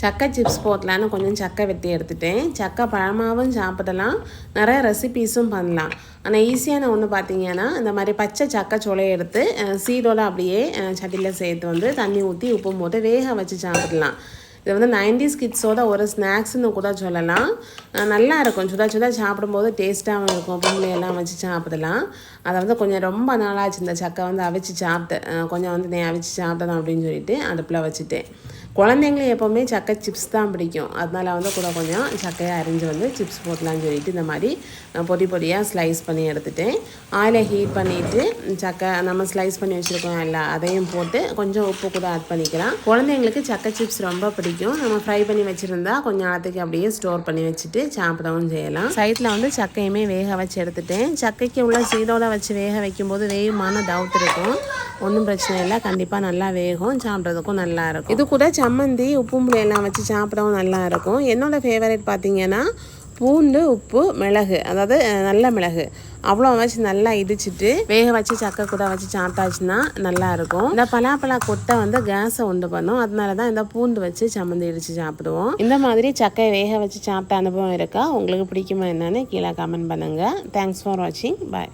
சக்கை சிப்ஸ் போட்டலான்னு கொஞ்சம் சக்கை வெட்டி எடுத்துட்டேன். சக்கை பழமாகவும் சாப்பிடலாம். நிறைய ரெசிபீஸும் பண்ணலாம். ஆனால் ஈஸியான ஒன்று பார்த்தீங்கன்னா இந்த மாதிரி பச்சை சக்கை சொலையை எடுத்து அஹ், சீடோட அப்படியே சட்டியில் சேர்த்து வந்து தண்ணி ஊற்றி உப்பு போட்டு வேக வச்சு சாப்பிடலாம். இது வந்து நைன்டிஸ் கிட்ஸோட ஒரு ஸ்நாக்ஸ்னு கூட சொல்லலாம். நல்லா இருக்கும். சுதா சுடா சாப்பிடும்போது டேஸ்ட்டாகவும் இருக்கும். பொங்கலை எல்லாம் வச்சு சாப்பிடலாம். அதை வந்து கொஞ்சம் ரொம்ப நாளாச்சு இந்த சக்கை வந்து அவிச்சு சாப்பிட்டேன் கொஞ்சம் வந்து நீ அவிச்சு சாப்பிடணும் அப்படின்னு சொல்லிட்டு அடுப்பில் வச்சுட்டேன். குழந்தைங்களுக்கு எப்போவுமே சக்கை சிப்ஸ் தான் பிடிக்கும். அதனால வந்து கூட கொஞ்சம் சக்கையை அரிஞ்சு வந்து சிப்ஸ் போட்டலாம்னு சொல்லிட்டு இந்த மாதிரி பொடி பொடியாக ஸ்லைஸ் பண்ணி எடுத்துட்டேன். ஆயிலை ஹீட் பண்ணிவிட்டு சக்கை நம்ம ஸ்லைஸ் பண்ணி வச்சுருக்கோம் இல்லை அதையும் போட்டு கொஞ்சம் உப்பு கூட ஆட் பண்ணிக்கலாம். குழந்தைங்களுக்கு சக்கை சிப்ஸ் ரொம்ப பிடிக்கும். நம்ம ஃப்ரை பண்ணி வச்சுருந்தா கொஞ்சம் நேரத்துக்கு அப்படியே ஸ்டோர் பண்ணி வச்சுட்டு சாப்பிடவும் செய்யலாம். சைட்டில் வந்து சக்கையுமே வேக வச்சு எடுத்துட்டேன். சக்கைக்கு உள்ள சீடோட வச்சு வேக வைக்கும்போது வேகுமான டவுட் இருக்கும். ஒன்றும் பிரச்சனை இல்லை. கண்டிப்பாக நல்லா வேகும். சாப்பிட்றதுக்கும் நல்லாயிருக்கும் இது கூட சம்மந்தி உப்பு புளி எல்லாம் வச்சு சாப்பிடவும் நல்லா இருக்கும். என்னோடய ஃபேவரட் பார்த்தீங்கன்னா பூண்டு உப்பு மிளகு. அதாவது நல்ல மிளகு. அவ்வளோ வச்சு நல்லா இடிச்சிட்டு வேக வச்சு சக்கை கூட வச்சு சாப்பிட்டாச்சுன்னா நல்லா இருக்கும். இந்த பலாப்பழா கொட்டை வந்து கேஸை உண்டு பண்ணும். அதனால தான் இந்த பூண்டு வச்சு சம்மந்தி இடித்து சாப்பிடுவோம். இந்த மாதிரி சக்கையை வேக வச்சு சாப்பிட்ட அனுபவம் இருக்கா? உங்களுக்கு பிடிக்குமா என்னன்னு கீழே கமெண்ட் பண்ணுங்கள் தேங்க்ஸ் ஃபார் வாட்சிங் பாய்